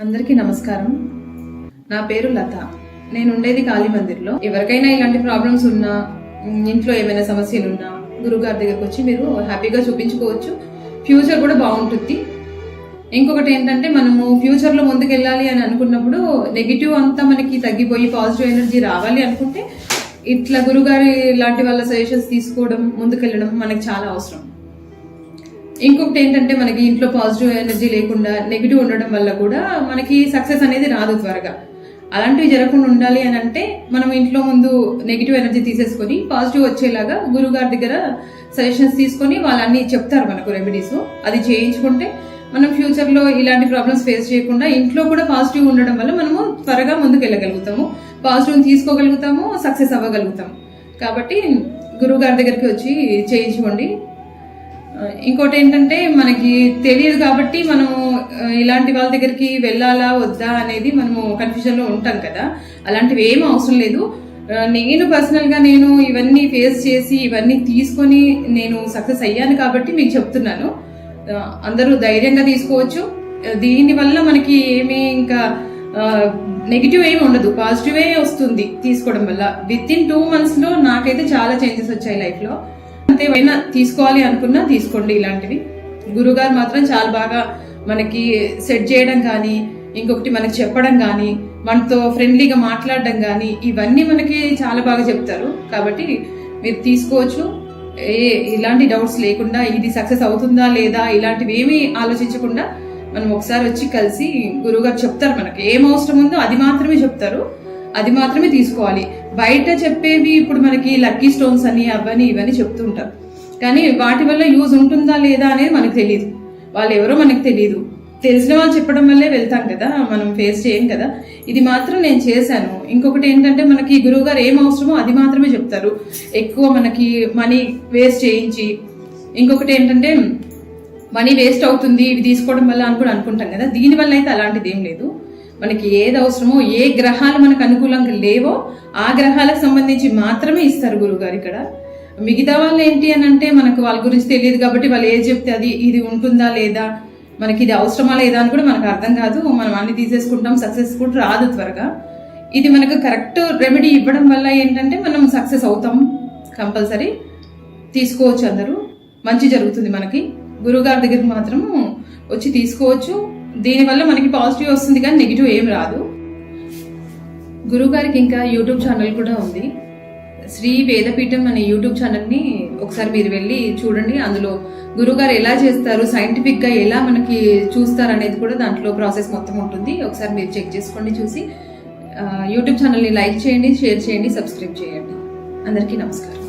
అందరికీ నమస్కారం. నా పేరు లత. నేను ఉండేది కాళీ మందిర్లో. ఎవరికైనా ఇలాంటి ప్రాబ్లమ్స్ ఉన్నా ఇంట్లో ఏమైనా సమస్యలు ఉన్నా గురుగారి దగ్గరకు వచ్చి మీరు హ్యాపీగా చూపించుకోవచ్చు. ఫ్యూచర్ కూడా బాగుంటుంది. ఇంకొకటి ఏంటంటే మనము ఫ్యూచర్లో ముందుకెళ్ళాలి అని అనుకున్నప్పుడు నెగిటివ్ అంతా మనకి తగ్గిపోయి పాజిటివ్ ఎనర్జీ రావాలి అనుకుంటే ఇట్లా గురుగారి లాంటి వాళ్ళ సజెషన్స్ తీసుకోవడం ముందుకెళ్ళడం మనకి చాలా అవసరం. ఇంకొకటి ఏంటంటే మనకి ఇంట్లో పాజిటివ్ ఎనర్జీ లేకుండా నెగిటివ్ ఉండడం వల్ల కూడా మనకి సక్సెస్ అనేది రాదు త్వరగా. అలాంటివి జరగకుండా ఉండాలి అని అంటే మనం ఇంట్లో ముందు నెగిటివ్ ఎనర్జీ తీసేసుకొని పాజిటివ్ వచ్చేలాగా గురుగారి దగ్గర సజెషన్స్ తీసుకొని వాళ్ళన్ని చెప్తారు మనకు రెమెడీస్ అది చేయించుకుంటే మనం ఫ్యూచర్లో ఇలాంటి ప్రాబ్లమ్స్ ఫేస్ చేయకుండా ఇంట్లో కూడా పాజిటివ్ ఉండడం వల్ల మనము త్వరగా ముందుకు వెళ్ళగలుగుతాము పాజిటివ్ తీసుకోగలుగుతాము సక్సెస్ అవ్వగలుగుతాము. కాబట్టి గురువు గారి దగ్గరికి వచ్చి చేయించుకోండి. ఇంకోటి ఏంటంటే మనకి తెలియదు కాబట్టి మనము ఇలాంటి వాళ్ళ దగ్గరికి వెళ్ళాలా వద్దా అనేది మనము కన్ఫ్యూజన్లో ఉంటాం కదా. అలాంటివి ఏం అవసరం లేదు. నేను పర్సనల్గా నేను ఇవన్నీ ఫేస్ చేసి ఇవన్నీ తీసుకొని నేను సక్సెస్ అయ్యాను కాబట్టి మీకు చెప్తున్నాను. అందరూ ధైర్యంగా తీసుకోవచ్చు. దీనివల్ల మనకి ఏమీ ఇంకా నెగిటివ్ ఏమి ఉండదు. పాజిటివే వస్తుంది తీసుకోవడం వల్ల. విత్ ఇన్ టూ మంత్స్లో నాకైతే చాలా చేంజెస్ వచ్చాయి లైఫ్లో అంతేమైనా ఏమైనా తీసుకోవాలి అనుకున్నా తీసుకోండి ఇలాంటివి. గురుగారు మాత్రం చాలా బాగా మనకి సెట్ చేయడం కానీ ఇంకొకటి మనకి చెప్పడం కానీ మనతో ఫ్రెండ్లీగా మాట్లాడడం కానీ ఇవన్నీ మనకి చాలా బాగా చెప్తారు. కాబట్టి మీరు తీసుకోవచ్చు. ఏ ఇలాంటి డౌట్స్ లేకుండా ఇది సక్సెస్ అవుతుందా లేదా ఇలాంటివి ఏమీ ఆలోచించకుండా మనం ఒకసారి వచ్చి కలిసి గురువుగారు చెప్తారు మనకి. ఏం అవసరం ఉందో అది మాత్రమే చెప్తారు. అది మాత్రమే తీసుకోవాలి. బయట చెప్పేవి ఇప్పుడు మనకి లక్కీ స్టోన్స్ అని అవని ఇవన్నీ చెప్తుంటారు కానీ వాటి వల్ల యూజ్ ఉంటుందా లేదా అనేది మనకు తెలియదు వాళ్ళు ఎవరో మనకు తెలియదు తెలిసిన వాళ్ళు చెప్పడం వల్లే వెళ్తాం కదా మనం ఫేస్ చేయం కదా. ఇది మాత్రం నేను చేశాను. ఇంకొకటి ఏంటంటే మనకి గురువుగారు ఏం అవసరమో అది మాత్రమే చెప్తారు. ఎక్కువ మనకి మనీ వేస్ట్ చేయించి. ఇంకొకటి ఏంటంటే మనీ వేస్ట్ అవుతుంది ఇవి తీసుకోవడం వల్ల అని కూడా అనుకుంటాం కదా. దీనివల్ల అయితే అలాంటిది ఏం లేదు. మనకి ఏది అవసరమో ఏ గ్రహాలు మనకు అనుకూలంగా లేవో ఆ గ్రహాలకు సంబంధించి మాత్రమే ఇస్తారు గురుగారు ఇక్కడ. మిగతా వాళ్ళు ఏంటి అని అంటే మనకు వాళ్ళ గురించి తెలియదు కాబట్టి వాళ్ళు ఏది చెప్తే అది ఇది ఉంటుందా లేదా మనకి ఇది అవసరమా లేదా అని కూడా మనకు అర్థం కాదు. మనం అన్ని తీసేసుకుంటాం సక్సెస్ కూడా రాదు త్వరగా. ఇది మనకు కరెక్ట్ రెమెడీ ఇవ్వడం వల్ల ఏంటంటే మనం సక్సెస్ అవుతాం కంపల్సరీ. తీసుకోవచ్చు అందరూ. మంచి జరుగుతుంది మనకి. గురువుగారి దగ్గరికి మాత్రము వచ్చి తీసుకోవచ్చు. దీనివల్ల మనకి పాజిటివ్ వస్తుంది కానీ నెగిటివ్ ఏం రాదు. గురుగారికి ఇంకా యూట్యూబ్ ఛానల్ కూడా ఉంది. శ్రీ వేదపీఠం అనే యూట్యూబ్ ఛానల్ని ఒకసారి మీరు వెళ్ళి చూడండి. అందులో గురుగారు ఎలా చేస్తారు సైంటిఫిక్గా ఎలా మనకి చూస్తారు అనేది కూడా దాంట్లో ప్రాసెస్ మొత్తం ఉంటుంది. ఒకసారి మీరు చెక్ చేసుకోండి చూసి. యూట్యూబ్ ఛానల్ని లైక్ చేయండి షేర్ చేయండి సబ్స్క్రైబ్ చేయండి. అందరికీ నమస్కారం.